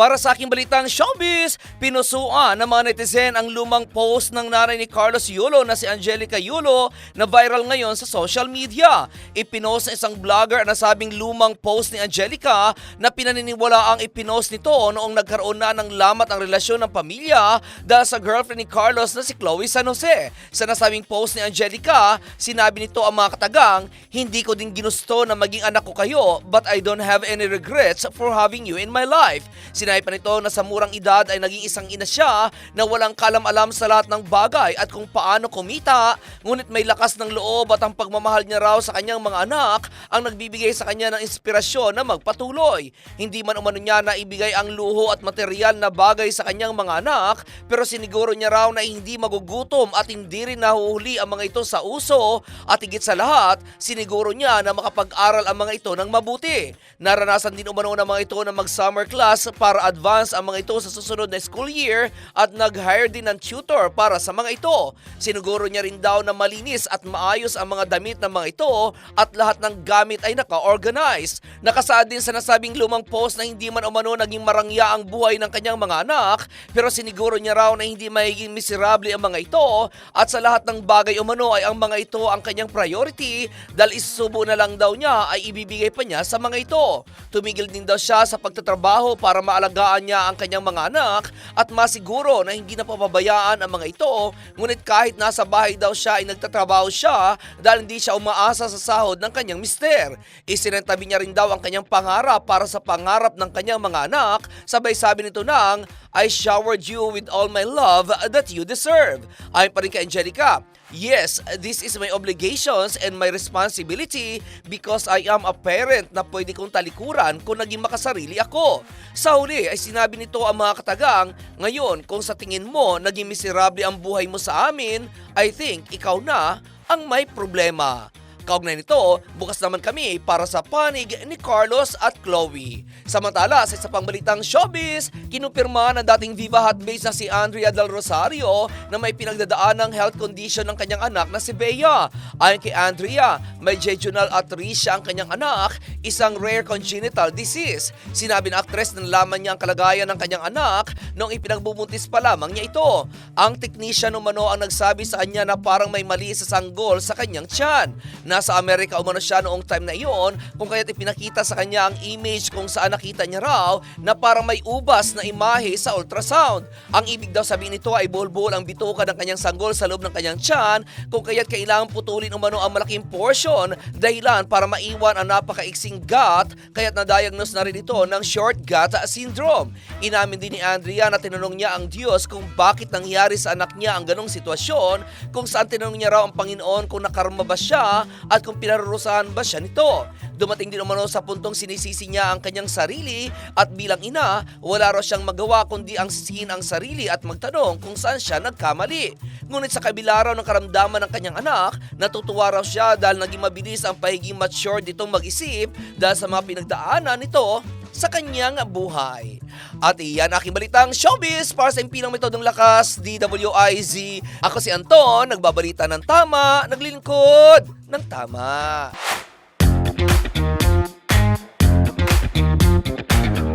Para sa aking balitang showbiz, pinusuan ng mga netizen ang lumang post ng nanay ni Carlos Yulo na si Angelica Yulo na viral ngayon sa social media. Ipinost ng isang vlogger na sabing lumang post ni Angelica na pinaniniwala ang ipinost nito noong nagkaroon na ng lamat ang relasyon ng pamilya dahil sa girlfriend ni Carlos na si Chloe San Jose. Sa nasabing post ni Angelica, sinabi nito ang mga katagang, hindi ko din ginusto na maging anak ko kayo but I don't have any regrets for having you in my life. Sinabi pa nito na sa murang edad ay naging isang ina siya na walang kalam-alam sa lahat ng bagay at kung paano kumita, ngunit may lakas ng loob at ang pagmamahal niya raw sa kanyang mga anak ang nagbibigay sa kanya ng inspirasyon na magpatuloy. Hindi man umano niya na ibigay ang luho at material na bagay sa kanyang mga anak, pero siniguro niya raw na hindi magugutom at hindi rin nahuhuli ang mga ito sa uso at higit sa lahat, siniguro niya na makapag-aral ang mga ito ng mabuti. Naranasan din umano ng mga ito na mag-summer class para advance ang mga ito sa susunod na school year at nag-hire din ng tutor para sa mga ito. Siniguro niya rin daw na malinis at maayos ang mga damit ng mga ito at lahat ng gamit ay naka-organize. Nakasaad din sa nasabing lumang post na hindi man umano naging marangya ang buhay ng kanyang mga anak pero siniguro niya raw na hindi magiging miserable ang mga ito at sa lahat ng bagay umano ay ang mga ito ang kanyang priority dahil isusubo na lang daw niya ay ibibigay pa niya sa mga ito. Tumigil din daw siya sa pagtatrabaho para maalagaan niya ang kanyang mga anak at masiguro na hindi na pababayaan ang mga ito ngunit kahit nasa bahay daw siya ay nagtatrabaho siya dahil hindi siya umaasa sa sahod ng kanyang mister. Isinentabi niya rin daw ang kanyang pangarap para sa pangarap ng kanyang mga anak sabay sabi nito nang I showered you with all my love that you deserve. Ayon pa rin kay Angelica, Yes, this is my obligations and my responsibility because I am a parent na pwede kong talikuran kung naging makasarili ako. Sa huli ay sinabi nito ang mga katagang, ngayon kung sa tingin mo naging miserable ang buhay mo sa amin, I think ikaw na ang may problema. Kaugnay nito, bukas naman kami para sa panig ni Carlos at Chloe. Samantala, sa isa pang balitang showbiz, kinupirma ng dating Viva Hot Base na si Andrea Del Rosario na may pinagdadaan ng health condition ng kanyang anak na si Bea. Ayon kay Andrea, may jejunal atresia ang kanyang anak, isang rare congenital disease. Sinabi ng aktres na nalaman niya ang kalagayan ng kanyang anak noong ipinagbubuntis pa lamang niya ito. Ang technician umano ang nagsabi sa kanya na parang may mali sa sanggol sa kanyang tiyan. Nasa Amerika umano siya noong time na iyon kung kaya't ipinakita sa kanya ang image kung saan nakita niya raw na parang may ubas na imahe sa ultrasound. Ang ibig daw sabihin nito ay bulbul ang bituka ng kanyang sanggol sa loob ng kanyang tiyan kung kaya't kailangan putulin umano ang malaking portion dahilan para maiwan ang napakaiksing gut kaya't na-diagnose na rin ito ng short gut syndrome. Inamin din ni Andrea na tinanong niya ang Diyos kung bakit nangyari sa anak niya ang ganong sitwasyon kung saan tinanong niya raw ang Panginoon kung nakarma ba siya at kung pinarurusahan ba siya nito. Dumating din umano sa puntong sinisisi niya ang kanyang sarili at bilang ina, wala raw siyang magawa kundi ang sisihin ang sarili at magtanong kung saan siya nagkamali. Ngunit sa kabila raw ng karamdaman ng kanyang anak, natutuwa raw siya dahil naging mabilis ang pahiging mature ditong mag-isip dahil sa mga pinagdaanan nito sa kanyang buhay. At iyan aking balitang showbiz para sa impinang metodong lakas, DWIZ. Ako si Anton, nagbabalita ng tama, naglilingkod ng tama.